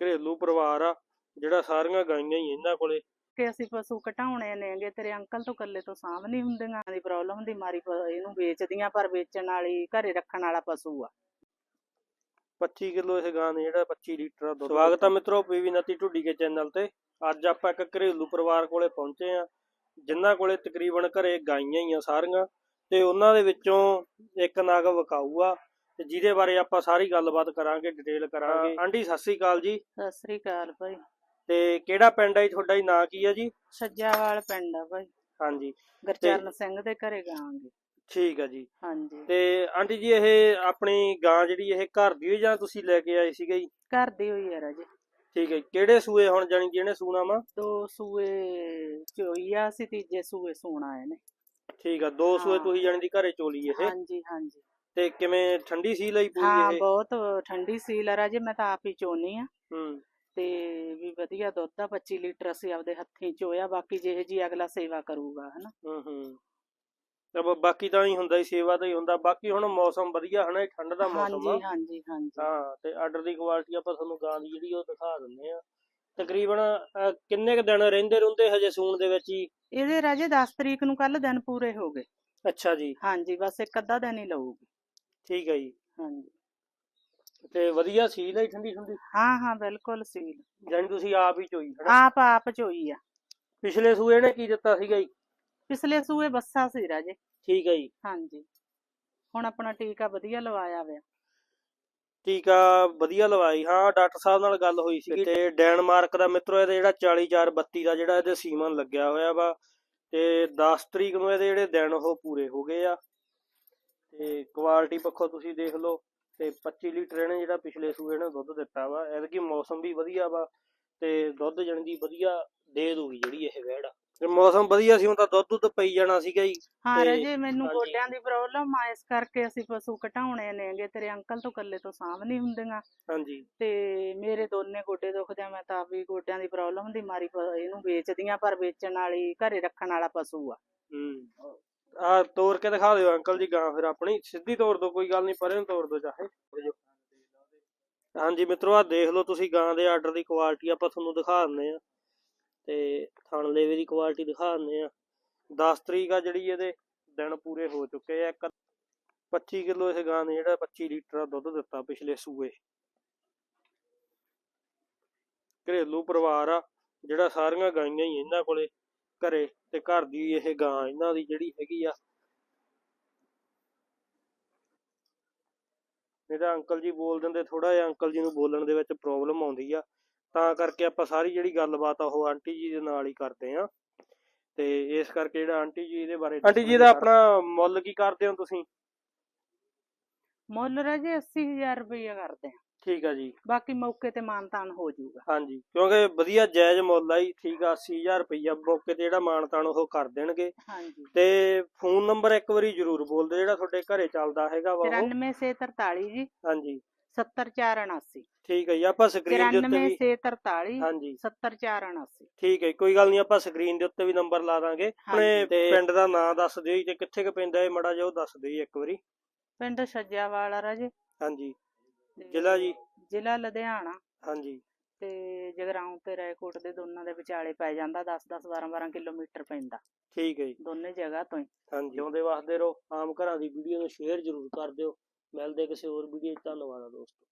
ਘਰੇਲੂ ਪਰਿਵਾਰ ਆ ਜਿਹੜਾ ਸਾਰੀਆਂ ਗਾਈਆਂ ਹੀ ਇਹਨਾਂ ਕੋਲੇ। ਕਿ ਅਸੀਂ ਪਸ਼ੂ ਘਟਾਉਣੇ ਨੇਗੇ ਤੇਰੇ ਅੰਕਲ ਤੋਂ ਇਕੱਲੇ ਤੋਂ ਸਾਂਭ ਨਹੀਂ ਹੁੰਦੀਆਂ ਦੀ ਪ੍ਰੋਬਲਮ ਦੀ ਮਾਰੀ ਪ- ਇਹਨੂੰ ਵੇਚਦੀਆਂ ਪਰ ਵੇਚਣ ਵਾਲੀ ਘਰੇ ਰੱਖਣ ਵਾਲਾ ਪਸ਼ੂ ਆ। 25 ਕਿਲੋ ਇਸ ਗਾਂ ਨੇ ਜਿਹੜਾ 25 ਲੀਟਰ ਦਾ ਦੁੱਧ ਸਵਾਗਤ ਆ ਮਿੱਤਰੋ ਪੀਵੀ ਨਤੀ ਢੁੱਡੀ ਕੇ ਚੈਨਲ ਤੇ। ਅੱਜ ਆਪਾਂ ਇੱਕ ਘਰੇਲੂ ਪਰਿਵਾਰ ਕੋਲੇ ਪਹੁੰਚੇ ਆ ਜਿਨ੍ਹਾਂ ਕੋਲੇ ਤਕਰੀਬਨ ਘਰੇ ਗਾਈਆਂ ਹੀ ਆ ਸਾਰੀਆਂ ਤੇ ਉਹਨਾਂ ਦੇ ਵਿੱਚੋਂ ਇੱਕ ਨਗ ਵਿਕਾਊ ਆ। ਤੇ ਜਿਹਦੇ ਬਾਰੇ ਆਪਾਂ ਸਾਰੀ ਗੱਲਬਾਤ ਕਰਾਂਗੇ ਡਿਟੇਲ ਕਰਾਂਗੇ। ਆਂਟੀ ਸਤਿ ਸ੍ਰੀ ਅਕਾਲ ਜੀ। ਸਤਿ ਸ੍ਰੀ ਅਕਾਲ ਭਾਈ। ਤੇ ਕਿਹੜਾ ਪਿੰਡ ਹੈ ਤੁਹਾਡਾ ਜੀ ਨਾਂ ਕੀ ਹੈ ਜੀ? ਛੱਜਾਵਾਲ ਪਿੰਡ ਆ ਭਾਈ। ਹਾਂਜੀ। ਗੁਰਚਰਨ ਸਿੰਘ ਦੇ ਘਰੇ ਗਾਵਾਂਗੇ। ਠੀਕ ਹੈ ਜੀ। ਹਾਂਜੀ। ਤੇ ਆਂਟੀ ਜੀ ਇਹ ਆਪਣੀ ਗਾਂ ਜਿਹੜੀ ਇਹ ਘਰ ਦੀ ਹੋਈ ਜਾਂ ਤੁਸੀਂ ਲੈ ਕੇ ਆਏ ਸੀਗੇ ਜੀ? ਘਰ ਦੀ ਹੋਈ ਆ ਰਾਜੇ। ਠੀਕ ਹੈ। ਕਿਹੜੇ ਸੂਏ ਹੁਣ ਜਾਣੀ ਜਿਹਨੇ ਸੂਣਾ ਵਾ? ਦੋ ਸੂਏ ਚੋਈ ਆ ਸੀ ਤੀਜੇ ਸੂਏ ਸੋਣਾ ਆਏ ਨੇ ਠੀਕ ਆ ਦੋ ਸੂਏ ਹਾਂ। ਤੁਸੀਂ ਜਾਣੀ ਦੀ ਘਰੇ ਚੋਲੀ ਇਹ। ਹਾਂਜੀ ਹਾਂਜੀ। ਤੇ ਕਿਵੇਂ ਠੰਡੀ ਸੀ ਲਈ ਹਾਂ ਪੂਰੀ ਇਹ? ਬਹੁਤ ਠੰਡੀ ਸੀਲ ਆ ਰਾਜੇ ਮੈਂ ਤਾਂ ਆਪ ਹੀ ਚੋਨੀ ਆ। ਹੂੰ। ਤੇ ਵੀ ਵਧੀਆ ਦੁੱਧ ਆ 25 ਲੀਟਰ ਅਸੀਂ ਆਪਦੇ ਹੱਥੀਂ ਚੋਇਆ ਬਾਕੀ ਜਿਹੇ ਜੀ ਅਗਲਾ ਸੇਵਾ ਕਰੂਗਾ ਹਨਾ। ਹੂੰ ਹੂੰ। ਤੇ ਬ- ਬਾਕੀ ਤਾਂ ਹੀ ਹੁੰਦਾ ਹੀ ਸੇਵਾ ਤਾਂ ਹੀ ਹੁੰਦਾ ਬਾਕੀ ਹੁਣ ਮੌਸਮ ਵਧੀਆ ਹਨਾ ਇਹ ਠੰਡ ਦਾ ਮੌਸਮ ਆ। ਹਾਂਜੀ ਹਾਂਜੀ ਹਾਂਜੀ। ਹਾਂ ਤੇ ਆਰਡਰ ਦੀ ਕੁਆਲਿਟੀ ਆਪਾਂ ਤੁਹਾਨੂੰ ਗਾਂ ਦੀ ਜਿਹੜੀ ਉਹ ਦਿਖਾ ਦਿੰਦੇ ਆ। ਤਕਰੀਬਨ ਅਹ, ਕਿੰਨੇ ਕ ਦਿਨ ਰਹਿੰਦੇ ਰਹਿੰਦੇ ਹਜੇ ਸੂਣ ਦੇ ਵਿੱਚ ਹੀ ਇਹਦੇ ਰਾਜੇ 10 ਤਰੀਕ ਨੂੰ ਕੱਲ ਦਿਨ ਪੂਰੇ ਹੋ ਗਏ। ਅੱਛਾ ਜੀ। ਹਾਂਜੀ ਬਸ ਇੱਕ ਅੱਧਾ ਦਿਨ ਹੀ ਲਊਗੀ। ਠੀਕ ਹੈ ਜੀ। ਹਾਂਜੀ। ਤੇ ਵਧੀਆ ਸੀ ਲਈ ਠੰਡੀ ਠੰਡੀ? ਹਾਂ ਹਾਂ ਬਿਲਕੁਲ ਸੀਲ। ਜਾਨੀ ਤੁਸੀਂ ਆਪ ਹੀ ਚੋਈ ਹਨਾ? ਆਪ ਆਪ ਚੋਈ ਆ। ਪਿਛਲੇ ਸੂਏ ਨੇ ਕੀ ਦਿੱਤਾ ਸੀਗਾ ਜੀ? ਪਿਛਲੇ ਸੂਏ ਬੱਸਾ ਸੀ ਰਾਜੇ ਠੀਕ ਹੈ ਜੀ। ਹਾਂਜੀ। ਹੁਣ ਆਪਣਾ ਟੀਕਾ ਵਧੀਆ ਲਵਾਇਆ ਹੋਇਆ ਟੀਕਾ ਵਧੀਆ ਲਵਾਈ ਹਾਂ ਡਾਕਟਰ ਸਾਹਿਬ ਨਾਲ ਗੱਲ ਹੋਈ ਸੀ ਤੇ ਡੈਨਮਾਰਕ ਦਾ ਮਿੱਤਰੋ ਇਹਦਾ ਜਿਹੜਾ 40432 ਦਾ ਜਿਹੜਾ ਇਹਦੇ ਸੀਮਨ ਲੱਗਿਆ ਹੋਇਆ ਵਾ ਤੇ 10 ਤਰੀਕ ਨੂੰ ਇਹਦੇ ਜਿਹੜੇ ਦਿਨ ਉਹ ਪੂਰੇ ਹੋ ਗਏ ਆ। ਤੇ ਕੁਆਲਿਟੀ ਪੱਖੋਂ ਤੁਸੀਂ ਦੇਖ ਲਓ ਤੇ 25 ਲੀਟਰ ਇਹਨੇ ਜਿਹੜਾ ਪਿਛਲੇ ਸੂਏ ਨੇ ਦੁੱਧ ਦਿੱਤਾ ਵਾ ਐਤਕੀ ਮੌਸਮ ਵੀ ਵਧੀਆ ਵਾ ਤੇ ਦੁੱਧ ਜਣ ਦੀ ਵਧੀਆ ਦੇ ਦੂਗੀ ਜਿਹੜੀ ਇਹ ਵਹਿੜ ਆ। ਤੇ ਮੌਸਮ ਵਧੀਆ ਸੀ ਹੁਣ ਤਾਂ ਦੁੱਧ ਦੁੱਧ ਪਈ ਜਾਣਾ ਸੀਗਾ ਜੀ। ਹਾਂ ਰਾਜੇ ਮੈਨੂੰ। ਗੋਡਿਆਂ ਦੀ ਪ੍ਰੋਬਲਮ ਆ ਇਸ ਕਰਕੇ ਅਸੀਂ ਪਸ਼ੂ ਘਟਾਉਣੇ ਨੇਗੇ ਤੇਰੇ ਅੰਕਲ ਤੋਂ ਇਕੱਲੇ ਤੋਂ ਸਾਂਭ ਨਹੀਂ ਹੁੰਦੀਆਂ। ਹਾਂਜੀ। ਤੇ ਮੇਰੇ ਦੋਨੇ ਗੋਡੇ ਦੁਖਦੇ ਆ ਮੈਂ ਤਾਂ ਵੀ ਗੋਡਿਆਂ ਦੀ ਪ੍ਰੋਬਲਮ ਦੀ ਮਾਰੀ ਇਹਨੂੰ ਵੇਚਦੀਆਂ ਪਰ ਵੇਚਣ ਵਾਲੀ ਘਰੇ ਰੱਖਣ ਵਾਲਾ ਪਸ਼ੂ ਆ। ਹੂੰ। ਆ ਤੋੜ ਕੇ ਦਿਖਾ ਦਿਓ ਅੰਕਲ ਜੀ ਗਾਂ ਫਿਰ ਆਪਣੀ। ਸਿੱਧੀ ਤੋੜ ਦਿਓ ਕੋਈ ਗੱਲ ਨਹੀਂ, ਪਰੇ ਨੂੰ ਤੋੜ ਦਿਓ ਚਾਹੇ। ਹਾਂਜੀ ਮਿੱਤਰੋ ਆ ਦੇਖ ਲਓ ਤੁਸੀਂ ਗਾਂ ਦੇ ਆਰਡਰ ਦੀ ਕੁਆਲਿਟੀ ਆਪਾਂ ਤੁਹਾਨੂੰ ਦਿਖਾ ਦਿੰਦੇ ਆ ਤੇ ਥਣ ਲੇਵੇ ਦੀ ਕੁਆਲਿਟੀ ਦਿਖਾ ਦਿੰਦੇ ਆ 10 ਤਰੀਕ ਆ ਜਿਹੜੀ ਇਹਦੇ ਦਿਨ ਪੂਰੇ ਹੋ ਚੁੱਕੇ ਆ। ਇੱਕ 25 ਕਿਲੋ ਇਸ ਗਾਂ ਨੇ ਜਿਹੜਾ 25 ਲੀਟਰ ਦਾ ਦੁੱਧ ਦਿੱਤਾ ਪਿਛਲੇ ਸੂਏ। ਘਰੇਲੂ ਪਰਿਵਾਰ ਆ, ਜਿਹੜਾ ਸਾਰੀਆਂ ਗਾਈਆਂ ਹੀ ਇਹਨਾਂ ਕੋਲੇ। ਘਰੇ ਤੇ ਘਰ ਦੀ ਇਹ ਗਾਂ ਇਹਨਾਂ ਦੀ ਜਿਹੜੀ ਹੈਗੀ ਆ। ਇਹਦਾ ਅੰਕਲ ਜੀ ਬੋਲ ਦਿੰਦੇ ਥੋੜਾ ਜਿਹਾ ਅੰਕਲ ਜੀ ਨੂੰ ਬੋਲਣ ਦੇ ਵਿੱਚ ਪ੍ਰੋਬਲਮ ਆਉਂਦੀ ਆ। ਤਾਂ ਕਰਕੇ ਆਪਾਂ ਸਾਰੀ ਜਿਹੜੀ ਗੱਲਬਾਤ ਆ ਉਹ ਆਂਟੀ ਜੀ ਦੇ ਨਾਲ ਹੀ ਕਰਦੇ ਆ। ਤੇ ਇਸ ਕਰਕੇ ਜਿਹੜਾ ਆਂਟੀ ਜੀ ਇਹਦੇ ਬਾਰੇ ਆਂਟੀ ਜੀ ਦਾ ਆਪਣਾ ਮੁੱਲ ਕੀ ਕਰਦੇ ਹੋ ਤੁਸੀਂ? ਮੁੱਲ ਰਾਜੇ 80000 ਰੁਪਏ ਕਰਦੇ ਆ। ਠੀਕ ਆ ਜੀ। ਬਾਕੀ ਮੌਕੇ ਤੇ ਮਾਨਤਾਨ ਹੋ ਜਾਊਗਾ। ਹਾਂਜੀ ਕਿਉਂਕਿ ਵਧੀਆ ਜਾਇਜ਼ ਮੁੱਲ ਆ ਜੀ ਠੀਕ ਆ 80000 ਰੁਪਈਆ ਮੌਕੇ ਤੇ ਜਿਹੜਾ ਮਾਨਤਾਨ ਉਹ ਕਰ ਦੇਣਗੇ। ਹਾਂਜੀ। ਤੇ ਫੋਨ ਨੰਬਰ ਇੱਕ ਵਾਰੀ ਜ਼ਰੂਰ ਬੋਲ ਦਿਓ ਜਿਹੜਾ ਤੁਹਾਡੇ ਘਰੇ ਚੱਲਦਾ ਹੈਗਾ ਵਾ ਉਹ। 94643 ਜੀ। ਹਾਂਜੀ। 70479 ਠੀਕ ਹੈ ਜੀ ਆਪਾਂ ਸਕਰੀਨ ਦੇ ਉੱਤੇ ਵੀ 94643 ਹਾਂਜੀ। 70479 ਠੀਕ ਹੈ ਜੀ, ਕੋਈ ਗੱਲ ਨਹੀਂ ਆਪਾਂ ਸਕਰੀਨ ਦੇ ਉੱਤੇ ਵੀ ਨੰਬਰ ਲਾ ਦਾਂਗੇ। ਆਪਣੇ ਪਿੰਡ ਦਾ ਨਾਂ ਦੱਸ ਦਿਓ ਜੀ ਤੇ ਕਿੱਥੇ ਕੁ ਪੈਂਦਾ ਇਹ ਮੜਾ ਜਿਹਾ ਉਹ ਦੱਸ ਦਿਓ ਜੀ ਇੱਕ ਵਾਰੀ। ਪਿੰਡ ਛੱਜਾਵਾਲ ਆ ਰਾਜੇ ਹਾਂਜੀ। ਜ਼ਿਲ੍ਹਾ ਜੀ? ਜ਼ਿਲ੍ਹਾ ਲੁਧਿਆਣਾ। ਹਾਂਜੀ। ਤੇ ਜਗਰਾਉਂ ਤੇ ਰਾਏਕੋਟ ਦੇ ਦੋਨਾਂ ਦੇ ਵਿਚਾਲੇ ਪੈ ਜਾਂਦਾ 10 10 12 12 ਕਿਲੋਮੀਟਰ ਪੈਂਦਾ। ਠੀਕ ਹੈ ਜੀ। ਦੋਨੇ ਜਗ੍ਹਾ ਤੋਂ ਹੀ। ਹਾਂਜੀ। ਜਿਉਂਦੇ ਵਸਦੇ ਰਹੋ। ਆਮ ਘਰਾਂ ਦੀ ਵੀਡੀਓ ਨੂੰ ਸ਼ੇਅਰ ਜ਼ਰੂਰ ਕਰ ਦਿਓ। ਮਿਲਦੇ ਕਿਸੇ ਹੋਰ ਵੀਡੀਓ 'ਚ ਧੰਨਵਾਦ ਆ ਦੋਸਤੋ।